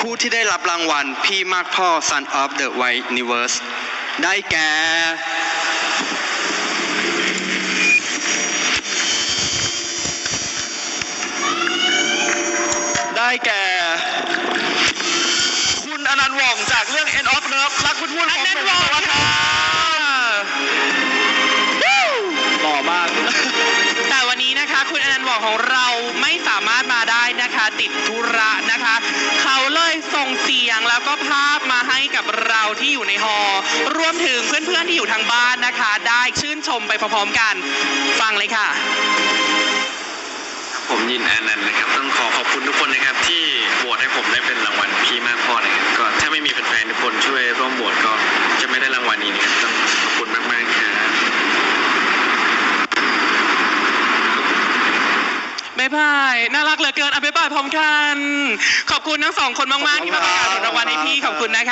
ผู้ที่ได้รับรางวัลพี่มากพ่อ Son of the White Universe ได้แก่ได้แก่ คุณอนันต์หว่องจากเรื่อง End of Love รักคุณพูดของเป็นวะค่ะหล่อมาก แต่วันนี้นะคะ คุณอนันต์บอกของเราไม่สามารถมาได้นะคะ ติดธุระนะคะ แล้วก็ภาพมาให้กับเราที่อยู่ในฮอรวมถึงเพื่อนๆที่อยู่ทางบ้านนะคะ ได้ชื่นชมไปพร้อมๆกัน ฟังเลยค่ะ ผมยินอานันต์นะครับ ต้องขอขอบคุณทุกคนนะครับ ที่โหวตให้ผมได้เป็นรางวัลพี่มากพอนะครับก็ถ้าไม่มีแฟนๆทุกคนช่วยร่วมโหวตก็จะไม่ได้รางวัลนี้นะครับต้องขอบคุณมากๆครับ บ๊ายบาย น่ารักเหลือเกินอะบ๊ายบายพร้อมกัน ขอบคุณทั้งสองคนมาก ๆ ที่มาประกาศผลรางวัลให้พี่ ขอบคุณนะคะ